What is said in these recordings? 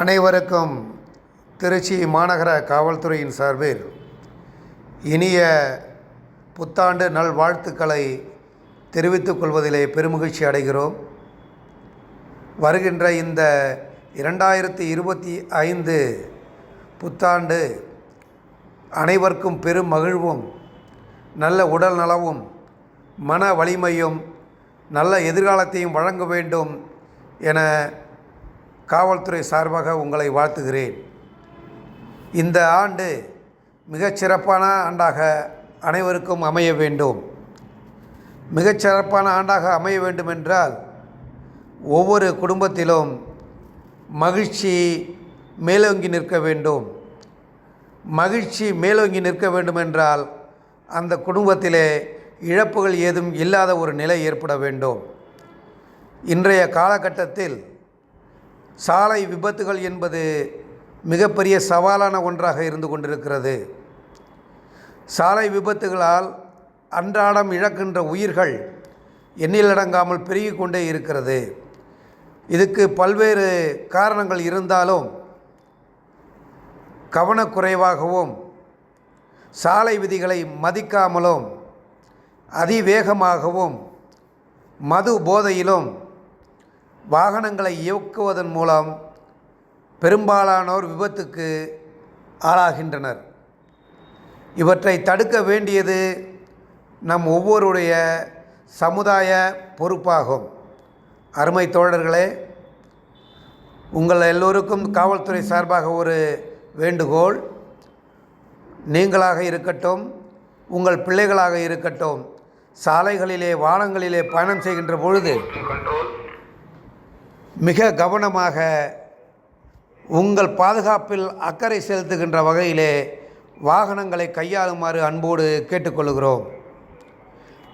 அனைவருக்கும் திருச்சி மாநகர காவல்துறையின் சார்பில் இனிய புத்தாண்டு நல்வாழ்த்துக்களை தெரிவித்துக் கொள்வதிலே பெருமகிழ்ச்சி அடைகிறோம். வருகின்ற இந்த இரண்டாயிரத்தி இருபத்தி ஐந்து புத்தாண்டு அனைவருக்கும் பெரும் மகிழ்வும் நல்ல உடல் நலவும் மன வலிமையும் நல்ல எதிர்காலத்தையும் வழங்க வேண்டும் என காவல்துறை சார்பாக உங்களை வாழ்த்துகிறேன். இந்த ஆண்டு மிகச் சிறப்பான ஆண்டாக அனைவருக்கும் அமைய வேண்டும். மிகச் சிறப்பான ஆண்டாக அமைய வேண்டும் என்றால் ஒவ்வொரு குடும்பத்திலும் மகிழ்ச்சி மேலோங்கி நிற்க வேண்டும். மகிழ்ச்சி மேலோங்கி நிற்க வேண்டும் என்றால் அந்த குடும்பத்திலே இழப்புகள் ஏதும் இல்லாத ஒரு நிலை ஏற்பட வேண்டும். இன்றைய காலகட்டத்தில் சாலை விபத்துகள் என்பது மிகப்பெரிய சவாலான ஒன்றாக இருந்து கொண்டிருக்கிறது. சாலை விபத்துகளால் அன்றாடம் இழக்கின்ற உயிர்கள் எண்ணிலடங்காமல் பெருகி கொண்டே இருக்கிறது. இதுக்கு பல்வேறு காரணங்கள் இருந்தாலும் கவனக்குறைவாகவும் சாலை விதிகளை மதிக்காமலும் அதிவேகமாகவும் மது போதையிலும் வாகனங்களை இயக்குவதன் மூலம் பெரும்பாலானோர் விபத்துக்கு ஆளாகின்றனர். இவற்றை தடுக்க வேண்டியது நம் ஒவ்வொருடைய சமுதாய பொறுப்பாகும். அருமை தோழர்களே உங்கள் எல்லோருக்கும் காவல்துறை சார்பாக ஒரு வேண்டுகோள். நீங்களாக இருக்கட்டும் உங்கள் பிள்ளைகளாக இருக்கட்டும் சாலைகளிலே வானங்களிலே பயணம் செய்கின்ற பொழுது மிக கவனமாக உங்கள் பாதுகாப்பில் அக்கறை செலுத்துகின்ற வகையிலே வாகனங்களை கையாளுமாறு அன்போடு கேட்டுக்கொள்கிறோம்.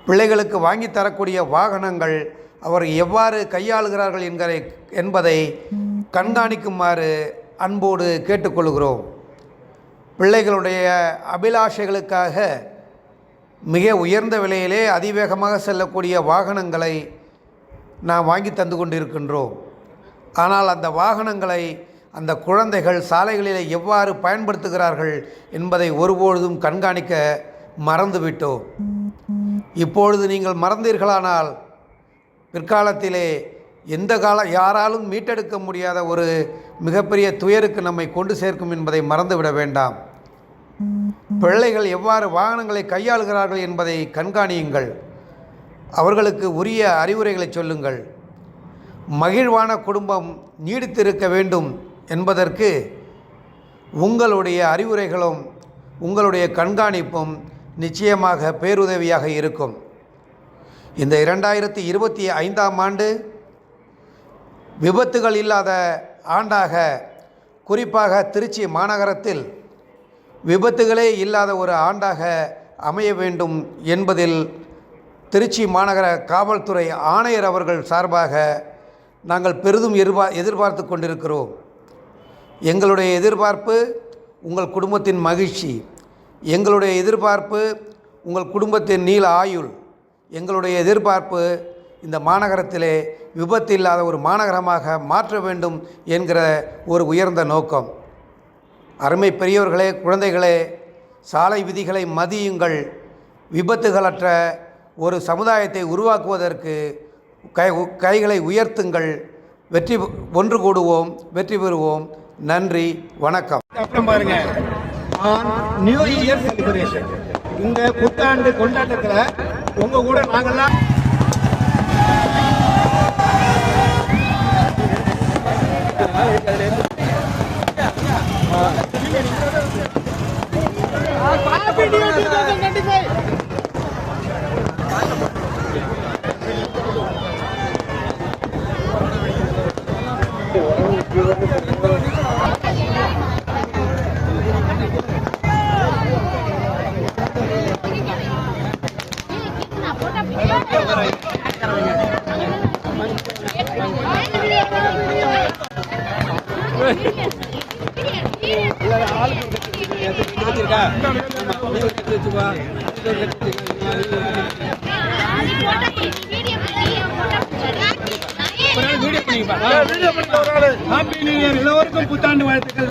பிள்ளைகளுக்கு வாங்கி தரக்கூடிய வாகனங்கள் அவர் எவ்வாறு கையாளுகிறார்கள் என்கிற என்பதை கண்காணிக்குமாறு அன்போடு கேட்டுக்கொள்கிறோம். பிள்ளைகளுடைய அபிலாஷைகளுக்காக மிக உயர்ந்த விலையிலே அதிவேகமாக செல்லக்கூடிய வாகனங்களை நாம் வாங்கி தந்து கொண்டிருக்கின்றோம். ஆனால் அந்த வாகனங்களை அந்த குழந்தைகள் சாலைகளிலே எவ்வாறு பயன்படுத்துகிறார்கள் என்பதை ஒருபொழுதும் கண்காணிக்க மறந்துவிட்டோம். இப்பொழுது நீங்கள் மறந்தீர்களானால் பிற்காலத்திலே எந்த கால யாராலும் மீட்டெடுக்க முடியாத ஒரு மிகப்பெரிய துயருக்கு நம்மை கொண்டு சேர்க்கும் என்பதை மறந்துவிட வேண்டாம். பிள்ளைகள் எவ்வாறு வாகனங்களை கையாளுகிறார்கள் என்பதை கண்காணியுங்கள். அவர்களுக்கு உரிய அறிவுரைகளை சொல்லுங்கள். மகிழ்வான குடும்பம் நீடித்திருக்க வேண்டும் என்பதற்கு உங்களுடைய அறிவுரைகளும் உங்களுடைய கண்காணிப்பும் நிச்சயமாக பேருதவியாக இருக்கும். இந்த இரண்டாயிரத்தி இருபத்தி ஐந்தாம் ஆண்டு விபத்துகள் இல்லாத ஆண்டாக குறிப்பாக திருச்சி மாநகரத்தில் விபத்துகளே இல்லாத ஒரு ஆண்டாக அமைய வேண்டும் என்பதில் திருச்சி மாநகர காவல்துறை ஆணையர் அவர்கள் சார்பாக நாங்கள் பெரிதும் எதிர்பார் எதிர்பார்த்து கொண்டிருக்கிறோம். எங்களுடைய எதிர்பார்ப்பு உங்கள் குடும்பத்தின் மகிழ்ச்சி. எங்களுடைய எதிர்பார்ப்பு உங்கள் குடும்பத்தின் நீள ஆயுள். எங்களுடைய எதிர்பார்ப்பு இந்த மாநகரத்திலே விபத்து இல்லாத ஒரு மாநகரமாக மாற்ற வேண்டும் என்கிற ஒரு உயர்ந்த நோக்கம். அருமை பெரியவர்களே குழந்தைகளே சாலை விதிகளை மதியுங்கள். விபத்துகளற்ற ஒரு சமுதாயத்தை உருவாக்குவதற்கு கை கைகளை உயர்த்துங்கள். வெற்றி ஒன்று கூடுவோம். வெற்றி பெறுவோம். நன்றி. வணக்கம். அப்புறம் பாருங்க. New year celebration. இந்த புத்தாண்டு கொண்டாட்டத்தில் உங்க கூட நாங்கெல்லாம் வீடியோ வீடியோ பண்ணிப்பா ஹாப்பி நியூ இயர் எல்லோருக்கும் புத்தாண்டு வாழ்த்துக்கள்.